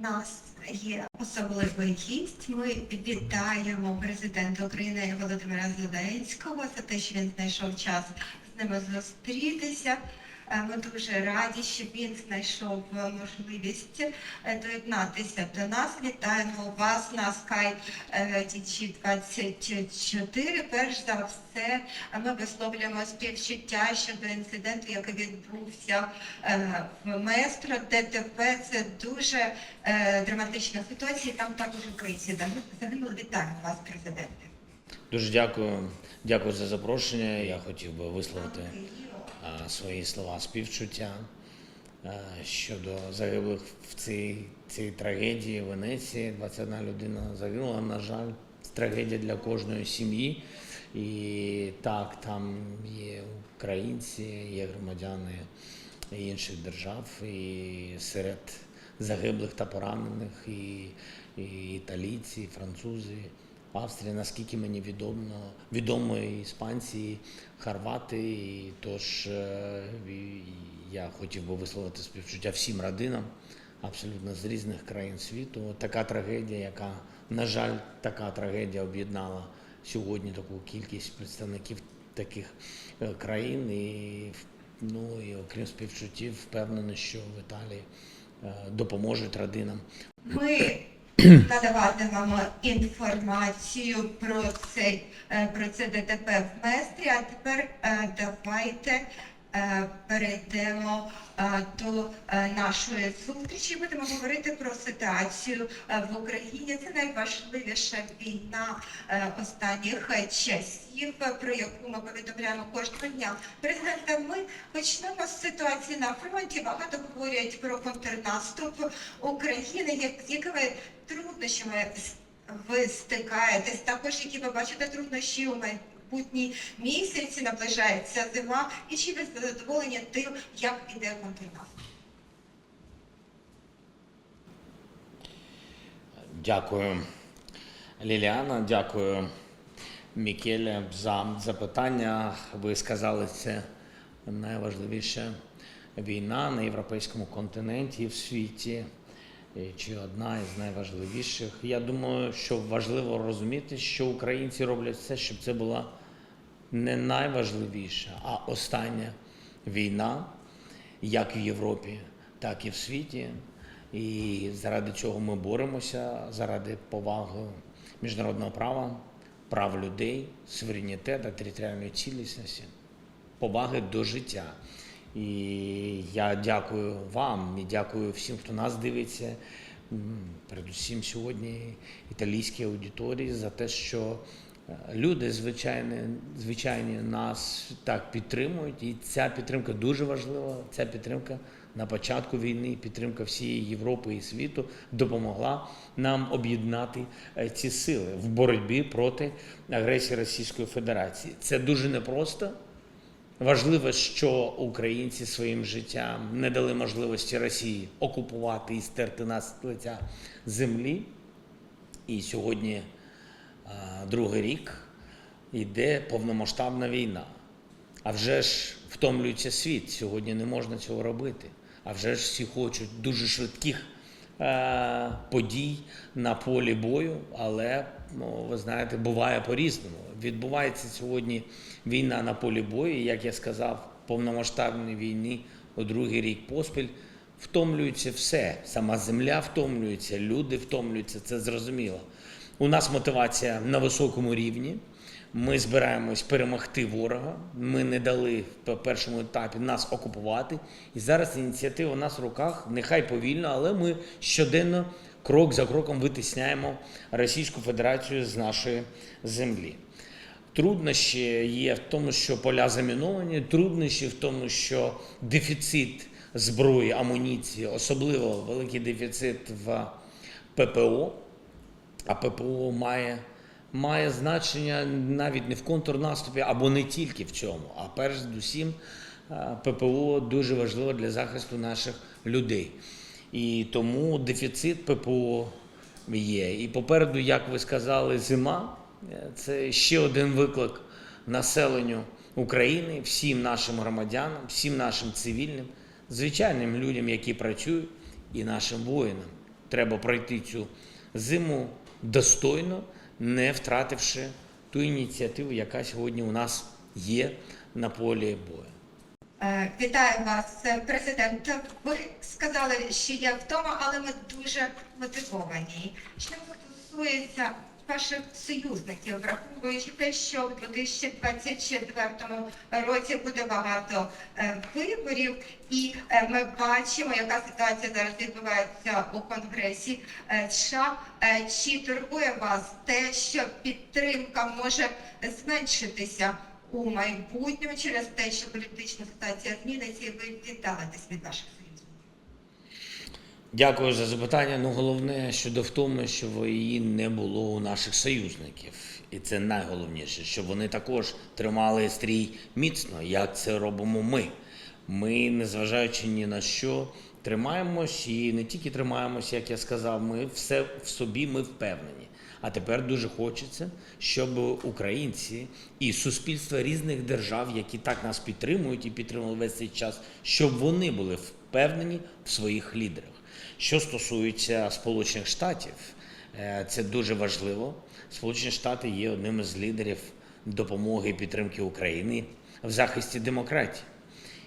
Нас є особливий гість. Ми вітаємо президента України Володимира Зеленського за те, що він знайшов час з ними зустрітися. Е, Ми дуже раді, що він знайшов е, можливість е, доєднатися до нас. Вітаємо вас на Sky TG 24. Перш за все, е, ми висловлюємо співчуття щодо інциденту, який відбувся е, в Маестро ДТП. Це дуже е, драматична ситуація. Там також українці загинули. Вітаємо вас, президенте. Дуже дякую. Дякую за запрошення. Я хотів би висловити свої слова співчуття щодо загиблих в цій, цій трагедії в Венеції. 21 людина загинула, на жаль, це трагедія для кожної сім'ї. І так, там є українці, є громадяни інших держав, і серед загиблих та поранених, і, і італійці, і французи. Австрія, наскільки мені відомо, відомо і іспанці, хорвати. І тож е, я хотів би висловити співчуття всім родинам, абсолютно з різних країн світу. Така трагедія, яка, на жаль, така трагедія об'єднала сьогодні таку кількість представників таких е, країн. І ну і окрім співчуттів, впевнений, що в Італії е, допоможуть родинам. Ми надаватимемо інформацію про цей е, про це ДТП в Местрі. А тепер е, давайте е, перейдемо до нашої зустрічі. Будемо говорити про ситуацію в Україні. Це найважливіша війна останніх часів, про яку ми повідомляємо кожного дня. Президенте, ми почнемо з ситуації на фронті. Багато говорять про контрнаступ України, як- якими труднощами ви стикаєтесь, також які ви бачите труднощі у майбутні місяці, наближається зима, і чи ви задоволені тим, як іде контрнаступ? Дякую, Ліліана, дякую, Мікеле, за запитання. Ви сказали, це найважливіша війна на європейському континенті і в світі, чи одна із найважливіших. Я думаю, що важливо розуміти, що українці роблять все, щоб це була не найважливіша, а остання війна, як в Європі, так і в світі. І заради чого ми боремося, заради поваги міжнародного права, прав людей, суверенітету, територіальної цілісності, поваги до життя. І я дякую вам і дякую всім, хто нас дивиться, передусім сьогодні італійській аудиторії за те, що е, люди звичайні, звичайні нас так підтримують. І ця підтримка дуже важлива. Ця підтримка на початку війни, підтримка всієї Європи і світу допомогла нам об'єднати е, ці сили в боротьбі проти агресії Російської Федерації. Це дуже непросто. Важливо, що українці своїм життям не дали можливості Росії окупувати і стерти нас з лиця землі. І сьогодні а, другий рік йде повномасштабна війна. А вже ж втомлюється світ. Сьогодні не можна цього робити. А вже ж всі хочуть дуже швидких е, подій на полі бою, але ну, ви знаєте, буває по-різному. Відбувається сьогодні війна на полі бою, як я сказав, повномасштабній війні у другий рік поспіль. Втомлюється все. Сама земля втомлюється, люди втомлюються, це зрозуміло. У нас мотивація на високому рівні. Ми збираємось перемогти ворога. Ми не дали в першому етапі нас окупувати. І зараз ініціатива у нас в руках, нехай повільно, але ми щоденно, крок за кроком, витисняємо Російську Федерацію з нашої землі. Труднощі є в тому, що поля заміновані, труднощі в тому, що дефіцит зброї, амуніції, особливо великий дефіцит в ППО. А ППО має, має значення навіть не в контрнаступі або не тільки в цьому, а перш з усім е, ППО дуже важливо для захисту наших людей. І тому дефіцит ППО є. І попереду, як ви сказали, зима це ще один виклик населенню України, всім нашим громадянам, всім нашим цивільним, звичайним людям, які працюють, і нашим воїнам. треба пройти цю зиму достойно, не втративши ту ініціативу, яка сьогодні у нас є на полі бою. Е, Вітаю вас, е, президент. Ви сказали, що є вдома, але ми дуже мотивовані. Що стосується ваших союзників, враховуючи те, що в 2024 році буде багато е, виборів, і е, ми бачимо, яка ситуація зараз відбувається у Конгресі е, США. Чи турбує вас те, що підтримка може зменшитися? у майбутньому через те, що політична ситуація зміниться, і ви віддалитесь від ваших. Дякую за запитання. Ну, головне щодо втоми, що її не було у наших союзників. І це найголовніше, щоб вони також тримали стрій міцно, як це робимо ми. Ми, незважаючи ні на що, тримаємось і не тільки тримаємось, як я сказав, ми все в собі ми впевнені. А тепер дуже хочеться, щоб українці і суспільства різних держав, які так нас підтримують і підтримували весь цей час, щоб вони були впевнені в своїх лідерах. Що стосується Сполучених Штатів, е, це дуже важливо. Сполучені Штати є одним із лідерів допомоги і підтримки України в захисті демократії.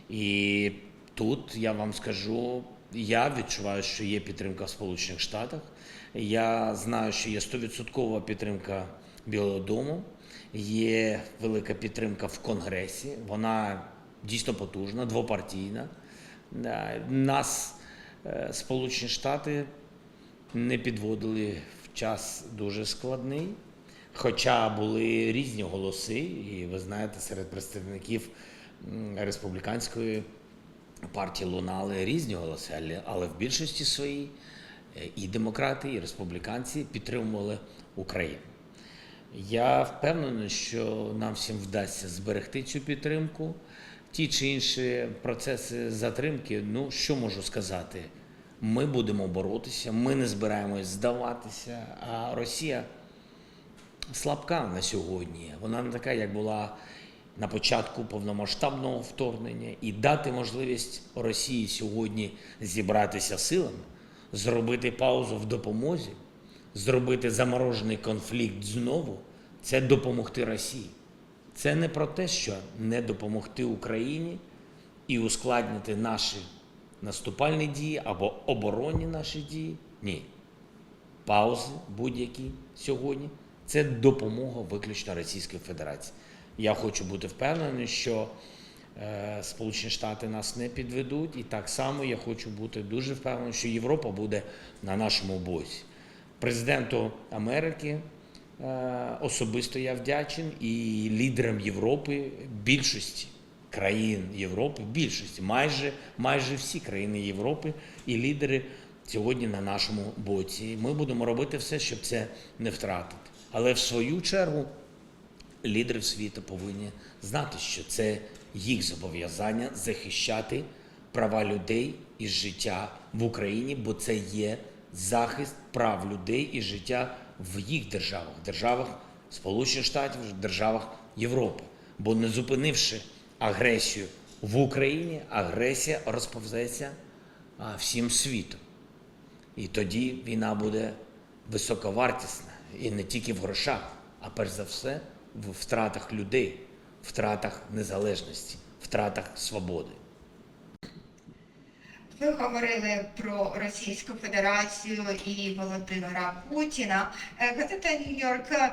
І тут я вам скажу, я відчуваю, що є підтримка в Сполучених Штатах. Я знаю, що є 100% підтримка Білого Дому, є велика підтримка в Конгресі. Вона дійсно потужна, двопартійна. Нас е, Сполучені Штати не підводили в час дуже складний. Хоча були різні голоси, і ви знаєте, серед представників республіканської партії лунали різні голоси, але, але в більшості своїй е, і демократи, і республіканці підтримували Україну. Я впевнений, що нам всім вдасться зберегти цю підтримку. Ті чи інші процеси затримки, ну що можу сказати? Ми будемо боротися, ми не збираємось здаватися, а Росія слабка на сьогодні. Вона не така, як була на початку повномасштабного вторгнення, і дати можливість Росії сьогодні зібратися силами, зробити паузу в допомозі, зробити заморожений конфлікт знову це допомогти Росії. Це не про те, що не допомогти Україні і ускладнити наші наступальні дії або оборонні наші дії. Ні паузи будь-які сьогодні це допомога виключно Російської Федерації. Я хочу бути впевнений, що е, Сполучені Штати нас не підведуть, і так само я хочу бути дуже впевнений, що Європа буде на нашому боці. Президенту Америки особисто я вдячен і лідерам Європи більшості країн Європи, більшості, майже, майже всі країни Європи і лідери сьогодні на нашому боці. Ми будемо робити все, щоб це не втратити. Але в свою чергу лідери світу повинні знати, що це їх зобов'язання захищати права людей і життя в Україні, бо це є захист прав людей і життя в їх державах, державах Сполучених Штатів, державах Європи. Бо не зупинивши агресію в Україні, агресія розповзеться всім світом. І тоді війна буде високовартісна і не тільки в грошах, а перш за все в втратах людей, втратах незалежності, втратах свободи. Ви говорили про Російську Федерацію і Володимира Путіна. Е, Газета Нью-Йорк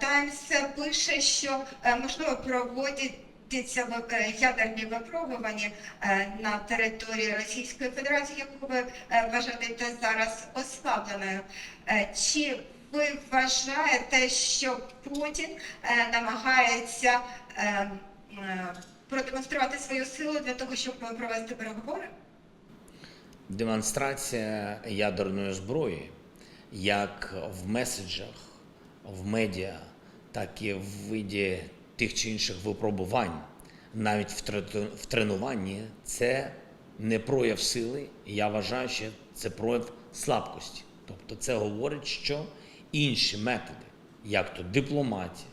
Таймс пише, що е, можливо проводяться ви- е, ядерні випробування е, на території Російської Федерації, яку ви е, вважаєте зараз ослабленою. Е, Чи ви вважаєте, що Путін е, намагається е, е, продемонструвати свою силу для того, щоб провести переговори? Демонстрація ядерної зброї, як в меседжах, в медіа, так і в виді тих чи інших випробувань, навіть в тре- в тренуванні, це не прояв сили. Я вважаю, що це прояв слабкості. Тобто це говорить, що інші методи, як то дипломатія,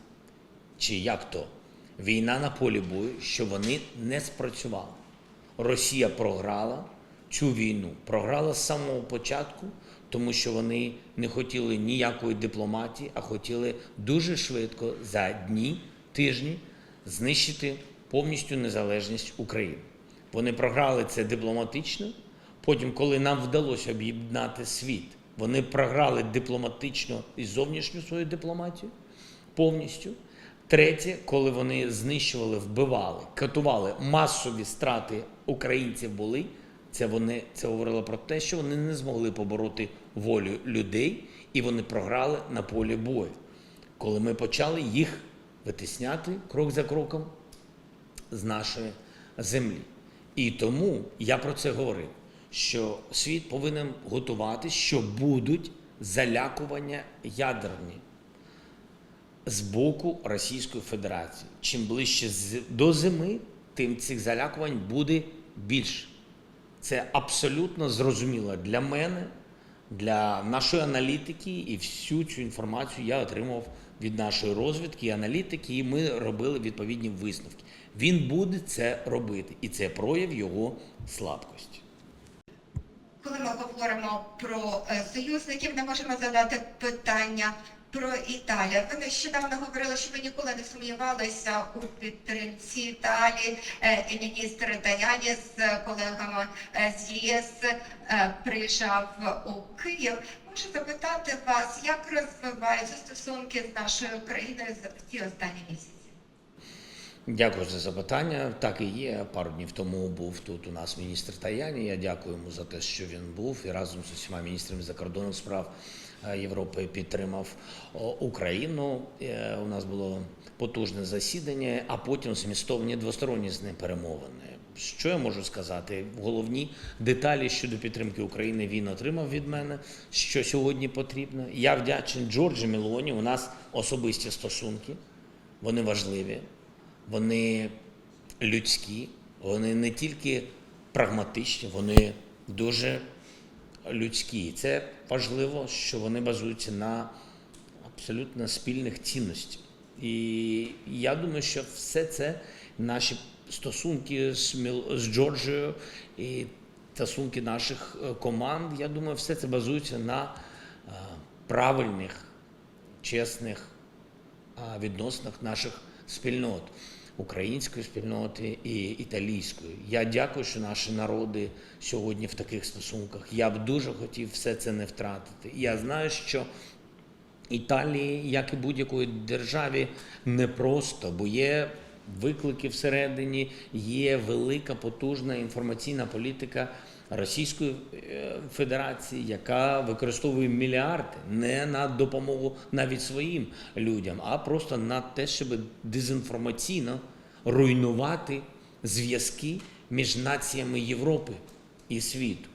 чи як то війна на полі бою, що вони не спрацювали. Росія програла цю війну, програла з самого початку, тому що вони не хотіли ніякої дипломатії, а хотіли дуже швидко за дні, тижні знищити повністю незалежність України. Вони програли це дипломатично. Потім, коли нам вдалося об'єднати світ, вони програли дипломатично і зовнішню свою дипломатію повністю. Третє, коли вони знищували, вбивали, катували масові страти українців були. Це вони це говорило про те, що вони не змогли побороти волю людей, і вони програли на полі бою. Коли ми почали їх витисняти крок за кроком з нашої землі. І тому я про це говорив, що світ повинен готуватись, що будуть залякування ядерні з боку Російської Федерації. Чим ближче до зими, тим цих залякувань буде більше. Це абсолютно зрозуміло для мене, для нашої аналітики, і всю цю інформацію я отримав від нашої розвідки і аналітики, і ми робили відповідні висновки. Він буде це робити, і це прояв його слабкості. Коли ми говоримо про е, союзників, не можемо задати питання про Італію. Ви нещодавно говорили, що ви ніколи не сумнівалися у підтримці Італії. Е, міністр Таяні з колегами е, з ЄС е, приїжджав у Київ. Можу запитати вас, як розвиваються стосунки з нашою країною за ці останні місяці? Дякую за запитання. Так і є. Пару днів тому був тут у нас міністр Таяні. Я дякую йому за те, що він був і разом з усіма міністрами закордонних справ Європи підтримав Україну. Е, У нас було потужне засідання, а потім змістовні двосторонні з ним перемовини. Що я можу сказати? Головні деталі щодо підтримки України він отримав від мене, що сьогодні потрібно. Я вдячний Джорджі Мелоні. У нас особисті стосунки, вони важливі вони людські, вони не тільки прагматичні, вони дуже людські. Це важливо, що вони базуються на абсолютно спільних цінностях. І я думаю, що все це наші стосунки з, Міл- з Джорджією і стосунки наших е, команд, я думаю, все це базується на е, правильних, чесних відносинах наших спільнот, української спільноти і італійської. Я дякую, що наші народи сьогодні в таких стосунках. Я б дуже хотів все це не втратити. Я знаю, що Італії, як і будь-якої державі, непросто, бо є виклики всередині, є велика потужна інформаційна політика Російської е, Федерації, яка використовує мільярди не на допомогу навіть своїм людям, а просто на те, щоб дезінформаційно руйнувати зв'язки між націями Європи і світу.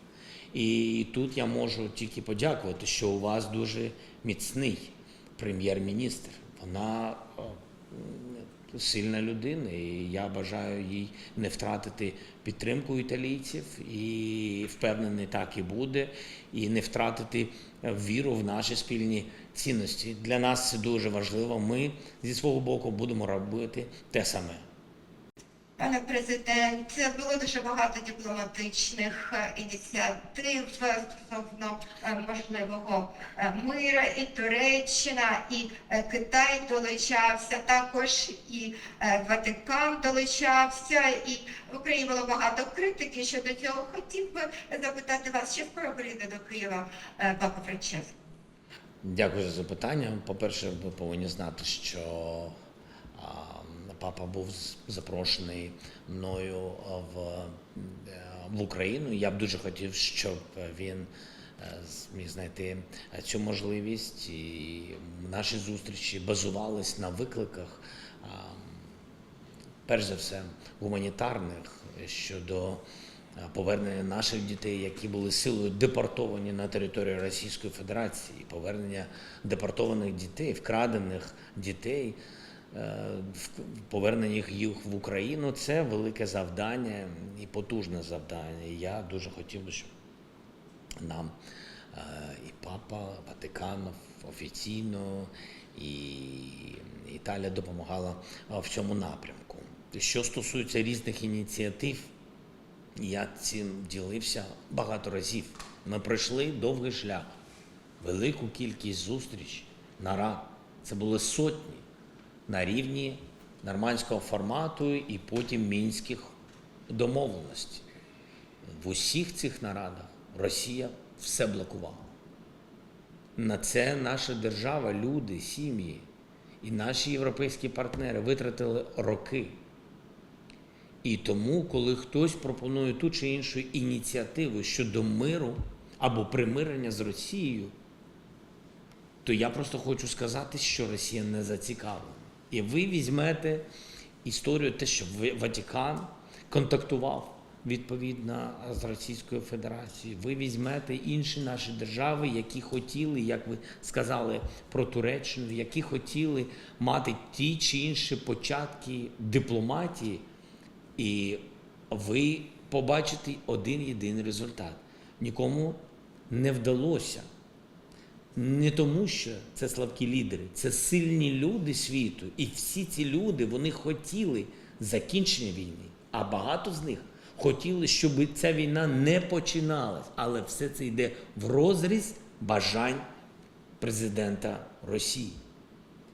І тут я можу тільки подякувати, що у вас дуже міцний прем'єр-міністр. Вона е, сильна людина, і я бажаю їй не втратити підтримку італійців, і впевнений, так і буде, і не втратити віру в наші спільні цінності. Для нас це дуже важливо. Ми зі свого боку будемо робити те саме. Пане президент, було дуже багато дипломатичних е, ініціатив е, стосовно е, можливого мира, і Туреччина, і Китай долучався, також і Ватикан долучався, і в Україні було багато критики щодо цього. Хотів би запитати вас, чи скоро прийде до Києва Папа Франческо? Дякую за запитання. По-перше, ви повинні знати, що папа був запрошений мною в, е, в Україну. Я б дуже хотів, щоб він е, зміг знайти е, цю можливість, і наші зустрічі базувались на викликах. перш за все, гуманітарних щодо повернення наших дітей, які були силою депортовані на територію Російської Федерації, повернення депортованих дітей, вкрадених дітей, повернення їх в Україну це велике завдання і потужне завдання. Я дуже хотів би, щоб нам е, і папа Ватикан офіційно, і Італія допомагала е, в цьому напрямку. Що стосується різних ініціатив, я цим ділився багато разів. Ми пройшли довгий шлях велику кількість зустріч, нарад. Це були сотні на рівні нормандського формату і потім мінських домовленостей. В усіх цих нарадах Росія все блокувала. На це наша держава, люди, сім'ї і наші європейські партнери витратили роки. І тому, коли хтось пропонує ту чи іншу ініціативу щодо миру або примирення з Росією, то я просто хочу сказати, що Росія не зацікавлена. І ви візьмете історію, те, що Ватикан контактував відповідно з Російською Федерацією. Ви візьмете інші наші держави, які хотіли, як ви сказали про Туреччину, які хотіли мати ті чи інші початки дипломатії, і ви побачите один єдиний результат. Нікому не вдалося. Не тому, що це слабкі лідери, це сильні люди світу. І всі ці люди вони хотіли закінчення війни, а багато з них хотіли, щоб ця війна не починалась. Але все це йде в розріз бажань президента Росії.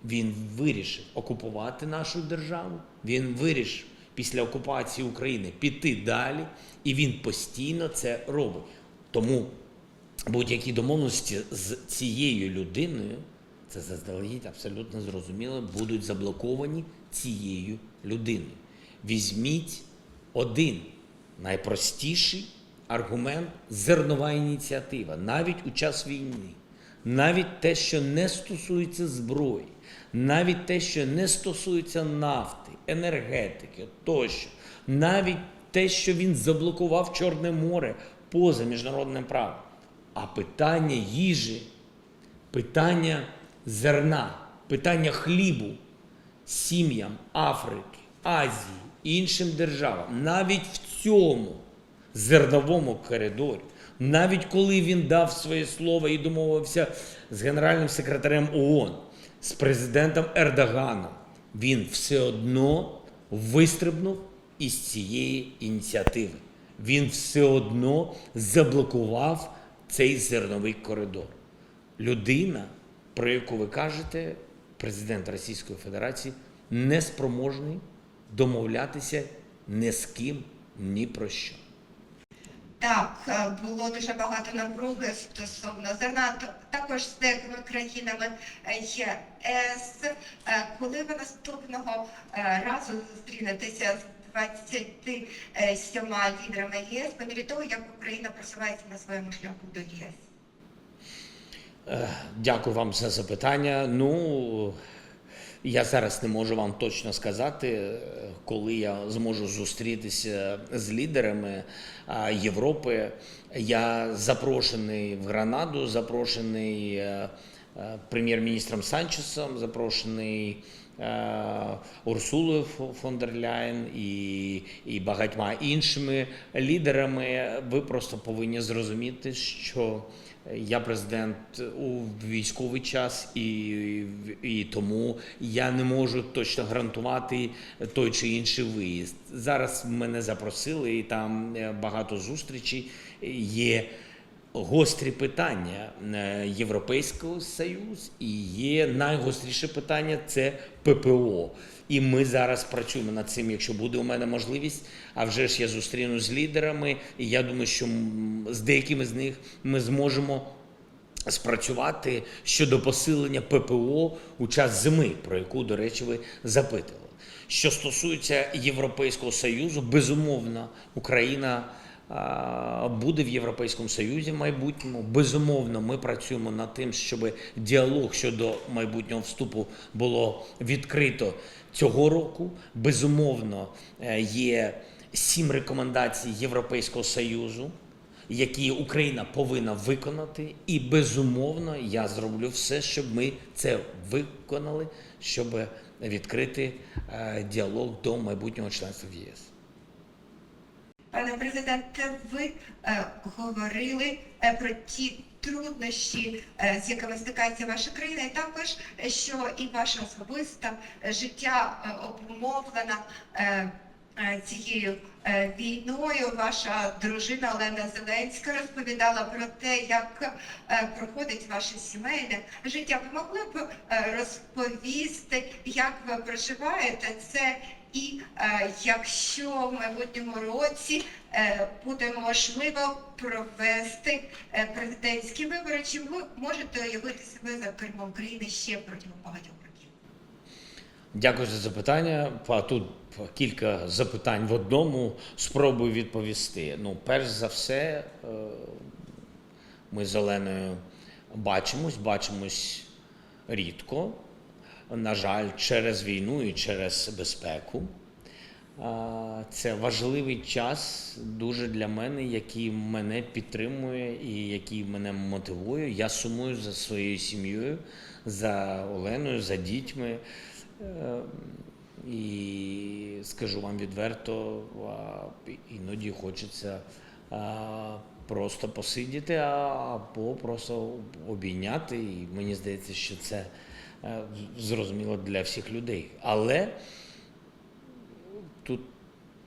Він вирішив окупувати нашу державу. Він вирішив після окупації України піти далі, і він постійно це робить. Тому будь-які домовленості з цією людиною, це заздалегідь абсолютно зрозуміло, будуть заблоковані цією людиною. Візьміть один найпростіший аргумент зернова ініціатива, навіть у час війни, навіть те, що не стосується зброї, навіть те, що не стосується нафти, енергетики тощо, навіть те, що він заблокував Чорне море поза міжнародним правом. А питання їжі, питання зерна, питання хлібу сім'ям Африки, Азії, іншим державам, навіть в цьому зерновому коридорі, навіть коли він дав своє слово і домовився з генеральним секретарем ООН, з президентом Ердоганом, він все одно вистрибнув із цієї ініціативи. Він все одно заблокував цей зерновий коридор. Людина, про яку ви кажете, президент Російської Федерації, неспроможний домовлятися ні з ким, ні про що. Так, е, було дуже багато напруги стосовно т- також з деякими країнами е, ЄС. Е, Коли ви наступного разу зустрінетеся з 27 лідерами ЄС, по мірі того, як Україна просувається на своєму шляху до ЄС? Е, Дякую вам за запитання. Ну, я зараз не можу вам точно сказати, е, коли я зможу зустрітися з лідерами Європи. Я запрошений в Гранаду, запрошений е, е, прем'єр-міністром Санчесом, запрошений е, Урсулою Фо- фон дер Ляєн і, і багатьма іншими лідерами. Ви просто повинні зрозуміти, що я президент у військовий час, і, і тому я не можу точно гарантувати той чи інший виїзд. Зараз мене запросили, і там е, багато зустрічей є. Гострі питання Е, Європейського Союз і є найгостріше питання це ППО. І ми зараз працюємо над цим, якщо буде у мене можливість. А вже ж я зустріну з лідерами, і я думаю, що з деякими з них ми зможемо спрацювати щодо посилення ППО у час зими, про яку, до речі, ви запитували. Що стосується Європейського Союзу, безумовно, Україна буде в Європейському Союзі в майбутньому. Безумовно, ми працюємо над тим, щоб діалог щодо майбутнього вступу було відкрито цього року. Безумовно, е, є сім рекомендацій Європейського Союзу які Україна повинна виконати, і безумовно я зроблю все, щоб ми це виконали, щоб відкрити е, діалог до майбутнього членства в ЄС. Пане президенте, ви е, говорили е, про ті труднощі, е, з якими стикається ваша країна, і також е, що і ваше особисте життя е, обумовлено е, е, цією е, війною. Ваша дружина Олена Зеленська розповідала про те, як е, проходить ваше сімейне життя. Ви могли б е, розповісти, як ви проживаєте це, і е, якщо в майбутньому році е, буде можливо провести е, президентські вибори, чи ви можете уявити себе за кермом країни ще протягом багатьох років? Дякую за запитання. А Тут кілька запитань в одному. Спробую відповісти. Ну, перш за все, ми з Оленою бачимось, бачимось рідко. На жаль, через війну і через безпеку. Це важливий час дуже для мене, який мене підтримує і який мене мотивує. Я сумую за своєю сім'єю, за Оленою, за дітьми. Е, І скажу вам відверто, іноді хочеться просто посидіти або просто обійняти. І мені здається, що це зрозуміло для всіх людей. Але тут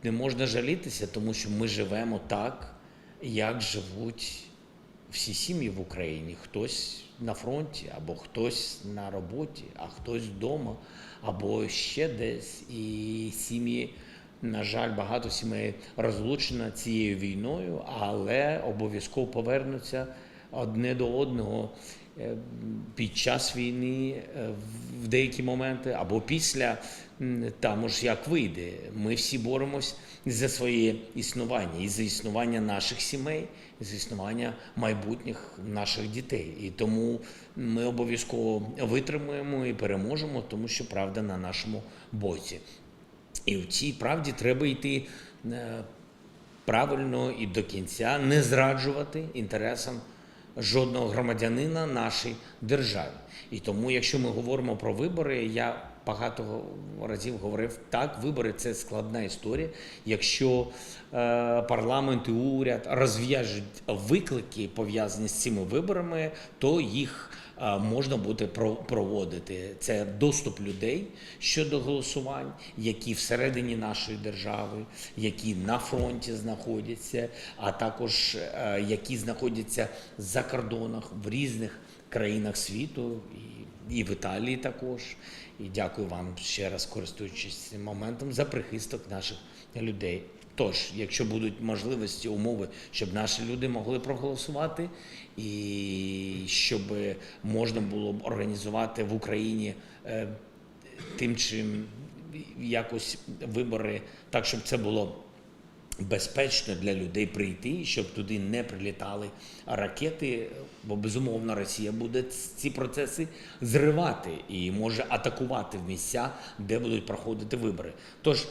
не можна жалітися, тому що ми живемо так, як живуть всі сім'ї в Україні. Хтось на фронті, або хтось на роботі, а хтось вдома, або ще десь. І сім'ї, на жаль, багато сімей розлучено цією війною, але обов'язково повернуться одне до одного е, під час війни е, в деякі моменти або після, там уж як вийде. Ми всі боремось за своє існування і за існування наших сімей, і за існування майбутніх наших дітей. І тому ми обов'язково витримуємо і переможемо, тому що правда на нашому боці. І в цій правді треба йти е, правильно і до кінця, не зраджувати інтересам жодного громадянина нашій державі. І тому, якщо ми говоримо про вибори, я багато разів говорив, так, вибори це складна історія. Якщо е, парламент і уряд розв'яжуть виклики, пов'язані з цими виборами, то їх е, можна буде про- проводити. Це доступ людей щодо голосувань, які всередині нашої держави, які на фронті знаходяться, а також е, які знаходяться за кордонах в різних країнах світу і в Італії також. І дякую вам ще раз, користуючись цим моментом, за прихисток наших людей. Тож, якщо будуть можливості, умови, щоб наші люди могли проголосувати, і щоб можна було б організувати в Україні е, тим чим якось вибори, так щоб це було безпечно для людей прийти, щоб туди не прилітали ракети, бо безумовно Росія буде ці процеси зривати і може атакувати в місця, де будуть проходити вибори. Тож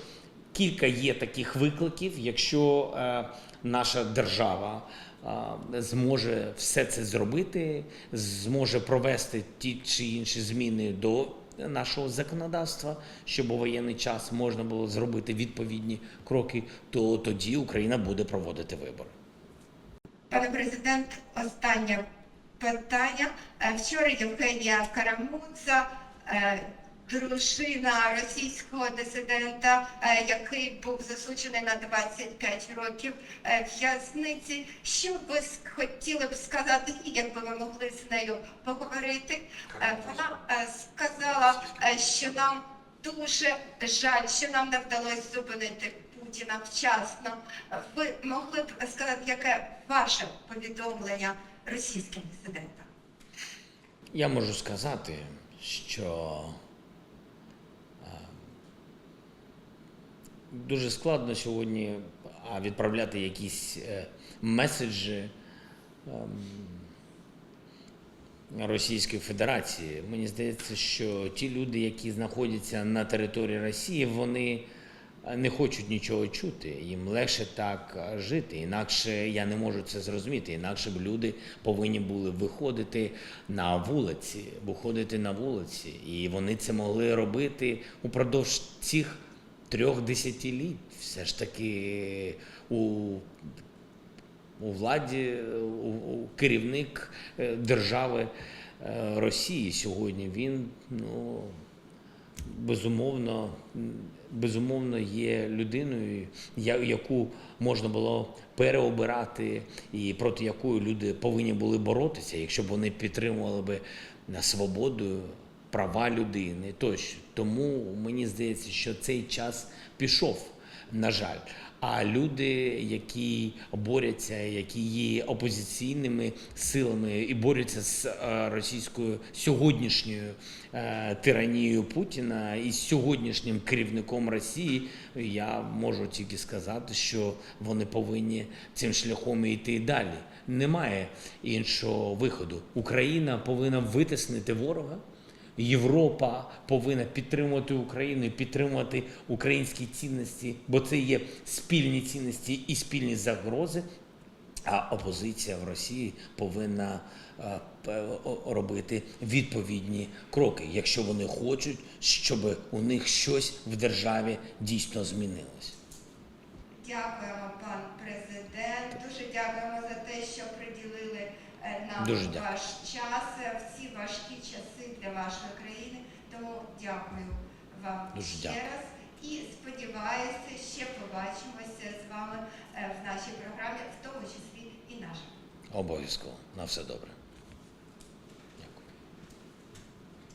кілька є таких викликів, якщо е, наша держава е, зможе все це зробити, зможе провести ті чи інші зміни до нашого законодавства, щоб у воєнний час можна було зробити відповідні кроки, то тоді Україна буде проводити вибори. Пане президент, останнє питання. Е, Вчора Євгенія Карамудза, е, дружина російського дисидента, е, який був засуджений на 25 років е, в'язниці. Що ви хотіли б сказати, якби ви могли з нею поговорити? Е, Вона сказала, що нам дуже жаль, що нам не вдалося зупинити Путіна вчасно. Ви могли б сказати, яке ваше повідомлення російським дисидентам? Я можу сказати, що дуже складно сьогодні відправляти якісь е, меседжі ем, Російської Федерації. Мені здається, що ті люди, які знаходяться на території Росії, вони е, не хочуть нічого чути. Їм легше так е, жити. Інакше я не можу це зрозуміти. Інакше б люди повинні були виходити на вулиці, виходити на вулиці. І вони це могли робити упродовж цих трьох десятиліть. Все ж таки у у владі, у, у керівник е, держави е, Росії сьогодні він ну, безумовно, безумовно є людиною, яку можна було переобирати, і проти якої люди повинні були боротися, якщо б вони підтримували би свободу, права людини тощо. Тому мені здається, що цей час пішов, на жаль. А люди, які борються, які є опозиційними силами і борються з е, російською сьогоднішньою е, тиранією Путіна і з сьогоднішнім керівником Росії, я можу тільки сказати, що вони повинні цим шляхом йти далі. Немає іншого виходу. Україна повинна витиснити ворога. Європа повинна підтримувати Україну, і підтримувати українські цінності, бо це є спільні цінності і спільні загрози. А опозиція в Росії повинна е, робити відповідні кроки, якщо вони хочуть, щоб у них щось в державі дійсно змінилось. Дякуємо, пан президент. Дуже дякуємо за те, що приділили е, нам Дуже дякую. ваш час, е, всі важкі часи для вашої країни. Тому дякую вам Дуже ще дякую. раз. І сподіваюся, ще побачимося з вами е, в нашій програмі, в тому числі і нашій. Обов'язково на все добре.